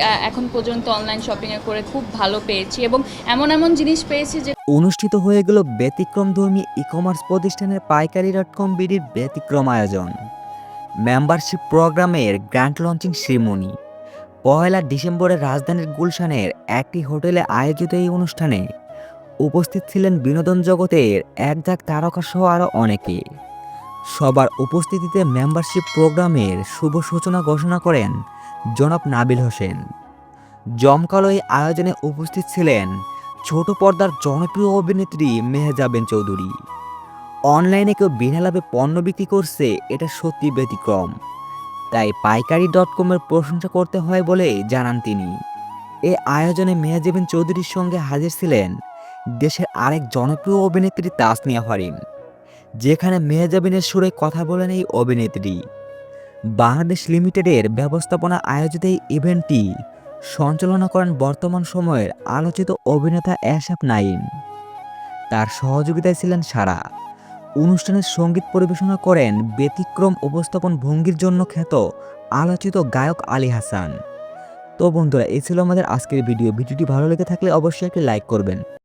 এখন পর্যন্ত অনলাইন শপিংয়ে করে খুব ভালো পেয়েছি এবং এমন এমন জিনিস পেয়েছি যে অনুষ্ঠিত হয়ে গেল ব্যতিক্রমধর্মী ই কমার্স প্রতিষ্ঠানের পাইকারি ডট কম বিডির ব্যতিক্রম আয়োজন। মেম্বারশিপ প্রোগ্রামের গ্র্যান্ড লঞ্চিং সেরিমনি পয়লা ডিসেম্বরে রাজধানীর গুলশানের একটি হোটেলে আয়োজিত এই অনুষ্ঠানে উপস্থিত ছিলেন বিনোদন জগতের এক ঝাঁক তারকা সহ আরও অনেকে। সবার উপস্থিতিতে মেম্বারশিপ প্রোগ্রামের শুভ সূচনা ঘোষণা করেন জনাব নাবিল হোসেন। জমকালো এই আয়োজনে উপস্থিত ছিলেন ছোট পর্দার জনপ্রিয় অভিনেত্রী মেহজাবেন চৌধুরী। অনলাইনে কেউ বিনা লাভে পণ্য বিক্রি করছে, এটা সত্যি ব্যতিক্রম। তাই পাইকারি ডট কমের প্রশংসা করতে হয় বলে জানান তিনি। এ আয়োজনে মেহজাবিন চৌধুরীর সঙ্গে হাজির ছিলেন দেশের আরেক জনপ্রিয় অভিনেত্রী তাসনিয়া ফারিন যেখানে মেহজাবিনের সুরে কথা বলেন এই অভিনেত্রী। বাংলাদেশ লিমিটেডের ব্যবস্থাপনা আয়োজিত এই ইভেন্টটি সঞ্চালনা করেন বর্তমান সময়ের আলোচিত অভিনেতা এসএফ নাইম তার সহযোগিতায় ছিলেন সারা। অনুষ্ঠানের সংগীত পরিবেশনা করেন ব্যতিক্রম উপস্থাপন ভঙ্গির জন্য খ্যাত আলোচিত গায়ক আলী হাসান। তো বন্ধুরা, এই ছিল আমাদের আজকের ভিডিও। ভিডিওটি ভালো লেগে থাকলে অবশ্যই একটি লাইক করবেন।